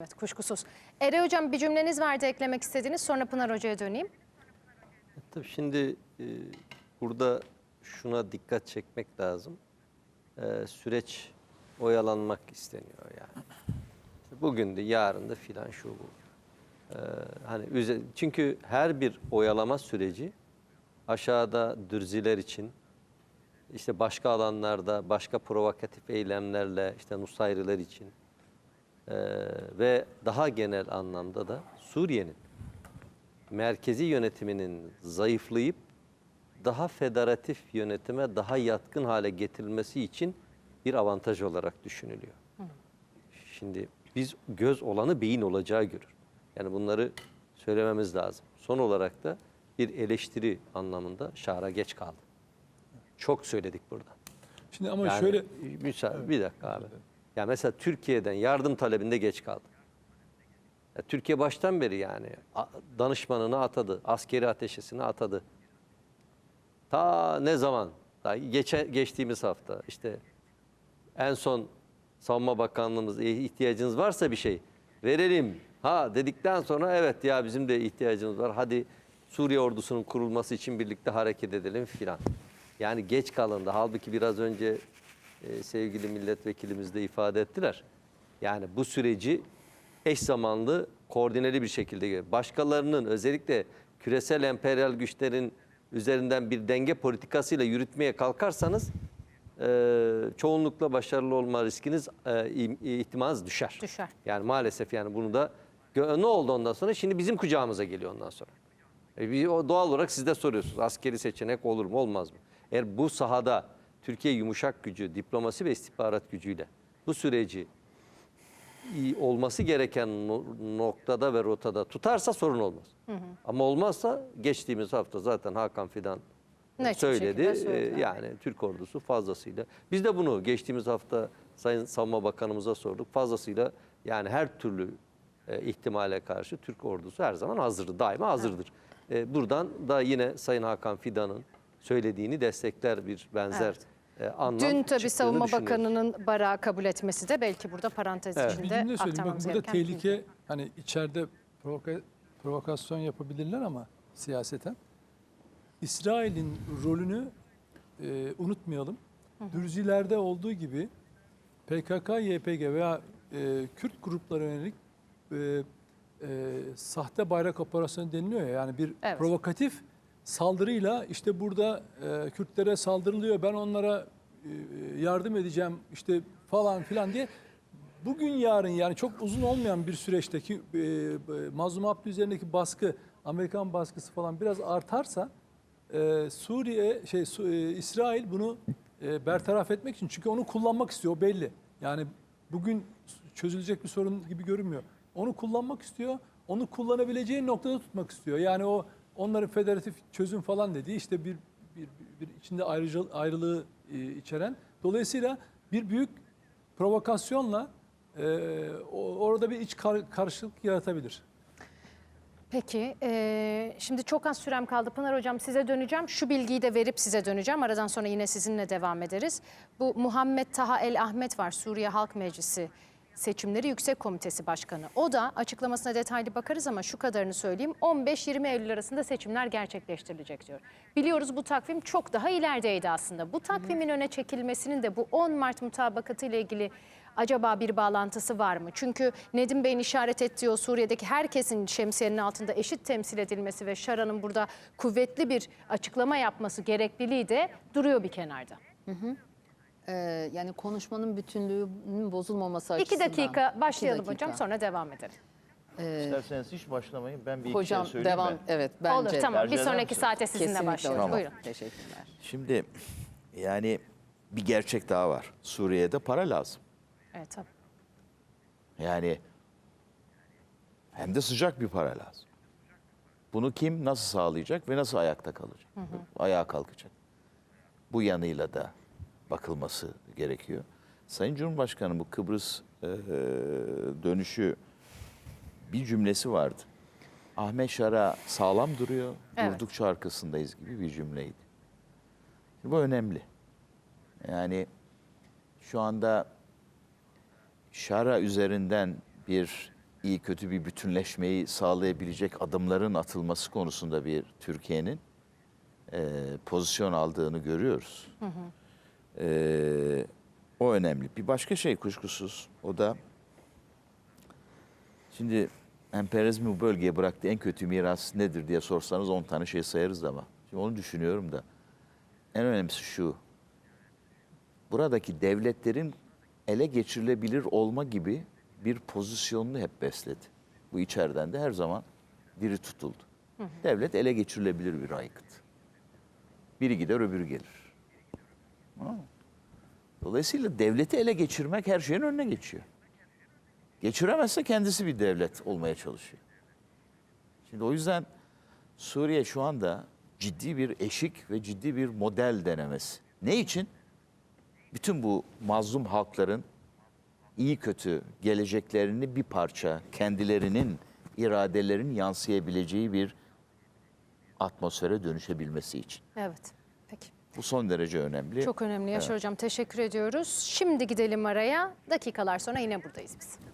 Evet kuşkusuz. Ere Hocam bir cümleniz vardı eklemek istediğiniz sonra Pınar Hoca'ya döneyim. Tabii şimdi e, burada şuna dikkat çekmek lazım. E, süreç oyalanmak isteniyor yani. Bugün de yarın da filan şu bu. E, hani çünkü her bir oyalama süreci aşağıda dürziler için işte başka alanlarda başka provokatif eylemlerle işte Nusayriler için e, ve daha genel anlamda da Suriye'nin merkezi yönetiminin zayıflayıp daha federatif yönetime daha yatkın hale getirilmesi için bir avantaj olarak düşünülüyor. Şimdi biz göz olanı beyin olacağı görür. Yani bunları söylememiz lazım. Son olarak da bir eleştiri anlamında şara geç kaldı. Çok söyledik burada. Şimdi ama Yani, şöyle müsaade, bir dakika abi. Ya mesela Türkiye'den yardım talebinde geç kaldı. Ya Türkiye baştan beri yani danışmanını atadı, askeri ateşesini atadı. Ta ne zaman? Daha geçe, geçtiğimiz hafta işte en son Savunma Bakanlığımız "E, ihtiyacınız varsa bir şey verelim. Ha dedikten sonra evet ya bizim de ihtiyacımız var. Hadi Suriye ordusunun kurulması için birlikte hareket edelim filan. Yani geç kalındı. Halbuki biraz önce e, sevgili milletvekilimiz de ifade ettiler. Yani bu süreci eş zamanlı, koordineli bir şekilde başkalarının özellikle küresel emperyal güçlerin üzerinden bir denge politikasıyla yürütmeye kalkarsanız e, çoğunlukla başarılı olma riskiniz e, im- ihtimaliniz düşer. Düşer. Yani maalesef yani bunu da ne oldu ondan sonra? Şimdi bizim kucağımıza geliyor ondan sonra. E, doğal olarak siz de soruyorsunuz. Askeri seçenek olur mu olmaz mı? Eğer bu sahada Türkiye yumuşak gücü, diplomasi ve istihbarat gücüyle bu süreci olması gereken no- noktada ve rotada tutarsa sorun olmaz. Ama olmazsa geçtiğimiz hafta zaten Hakan Fidan bir söyledi. söyledi. Ee, yani Türk ordusu fazlasıyla. Biz de bunu geçtiğimiz hafta Sayın Savunma Bakanımıza sorduk. Fazlasıyla yani her türlü e, ihtimale karşı Türk ordusu her zaman hazırdır. Daima hazırdır. E, buradan da yine Sayın Hakan Fidan'ın söylediğini destekler bir benzer e, anlam Dün tabii Savunma. Bakanı'nın barağı kabul etmesi de belki burada parantez Evet. bir içinde cümle söyleyeyim. Bakın aktarmamız burada bir bilgi. tehlike hani içeride provoka- provokasyon yapabilirler ama siyaseten. İsrail'in rolünü e, unutmayalım. Dürzilerde olduğu gibi PKK, YPG veya e, Kürt gruplara yönelik e, e, sahte bayrak operasyonu deniliyor ya. Yani bir Evet. provokatif saldırıyla işte burada e, Kürtlere saldırılıyor. Ben onlara e, yardım edeceğim işte falan filan diye bugün yarın yani çok uzun olmayan bir süreçteki e, e, Mazlum Abdü üzerindeki baskı, Amerikan baskısı falan biraz artarsa e, Suriye şey e, İsrail bunu e, bertaraf etmek için çünkü onu kullanmak istiyor belli. Yani bugün çözülecek bir sorun gibi görünmüyor. Onu kullanmak istiyor. Onu kullanabileceği noktada tutmak istiyor. Yani o onların federatif çözüm falan dediği işte bir bir, bir, içinde ayrıca, ayrılığı e, içeren. Dolayısıyla bir büyük provokasyonla e, orada bir iç kar- karışıklık yaratabilir. Peki, eee, şimdi çok az sürem kaldı. Pınar Hocam size döneceğim. Şu bilgiyi de verip size döneceğim. Aradan sonra yine sizinle devam ederiz. Bu Muhammed Taha El Ahmet var, Suriye Halk Meclisi Seçimleri Yüksek Komitesi Başkanı. O da açıklamasına detaylı bakarız ama şu kadarını söyleyeyim. 15-20 Eylül arasında seçimler gerçekleştirilecek diyor. Biliyoruz bu takvim çok daha ilerideydi aslında. Bu takvimin öne çekilmesinin de bu 10 Mart mutabakatı ile ilgili acaba bir bağlantısı var mı? Çünkü Nedim Bey'in işaret ettiği o Suriye'deki herkesin şemsiyenin altında eşit temsil edilmesi ve Şara'nın burada kuvvetli bir açıklama yapması gerekliliği de duruyor bir kenarda. Ee, yani konuşmanın bütünlüğünün bozulmaması İki açısından. dakika başlayalım İki dakika. hocam sonra devam edelim. İsterseniz hiç başlamayın. Ben bir iki Hocam şey söyleyeyim devam mi? evet bence. Olur tamam bir eder sonraki misiniz? saate sizinle Kesinlikle başlayalım. hocam. Buyurun. Teşekkürler. Şimdi yani bir gerçek daha var. Suriye'de para lazım. Evet tabii. Yani hem de sıcak bir para lazım. Bunu kim nasıl sağlayacak ve nasıl ayakta kalacak? Ayağa kalkacak. Bu yanıyla da bakılması gerekiyor. Sayın Cumhurbaşkanı bu Kıbrıs e, dönüşü bir cümlesi vardı. Ahmet Şara sağlam duruyor, Evet. durdukça arkasındayız gibi bir cümleydi. Bu önemli. Yani şu anda Şara üzerinden bir iyi kötü bir bütünleşmeyi sağlayabilecek adımların atılması konusunda bir Türkiye'nin e, pozisyon aldığını görüyoruz. E, o önemli. Bir başka şey kuşkusuz o da şimdi emperyalizmi bu bölgeye bıraktığı en kötü miras nedir diye sorsanız 10 tane şey sayarız ama. Şimdi onu düşünüyorum da en önemlisi şu. Buradaki devletlerin ele geçirilebilir olma gibi bir pozisyonunu hep besledi. Bu içeriden de her zaman diri tutuldu. Devlet ele geçirilebilir bir aygıt. Biri gider öbürü gelir. Dolayısıyla devleti ele geçirmek her şeyin önüne geçiyor. Geçiremezse kendisi bir devlet olmaya çalışıyor. Şimdi o yüzden Suriye şu anda ciddi bir eşik ve ciddi bir model denemesi. Ne için? Bütün bu mazlum halkların iyi kötü geleceklerini bir parça kendilerinin iradelerinin yansıyabileceği bir atmosfere dönüşebilmesi için. Evet. Bu son derece önemli. Çok önemli Yaşar Hocam. Teşekkür ediyoruz. Şimdi gidelim araya. Dakikalar sonra yine buradayız biz.